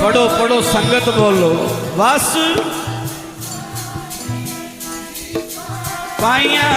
ਪਾਈਆਂ ਪੜੋ ਪੜੋ ਸੰਗਤ ਬੋਲੋ ਬਸ ਪਾਈਆਂ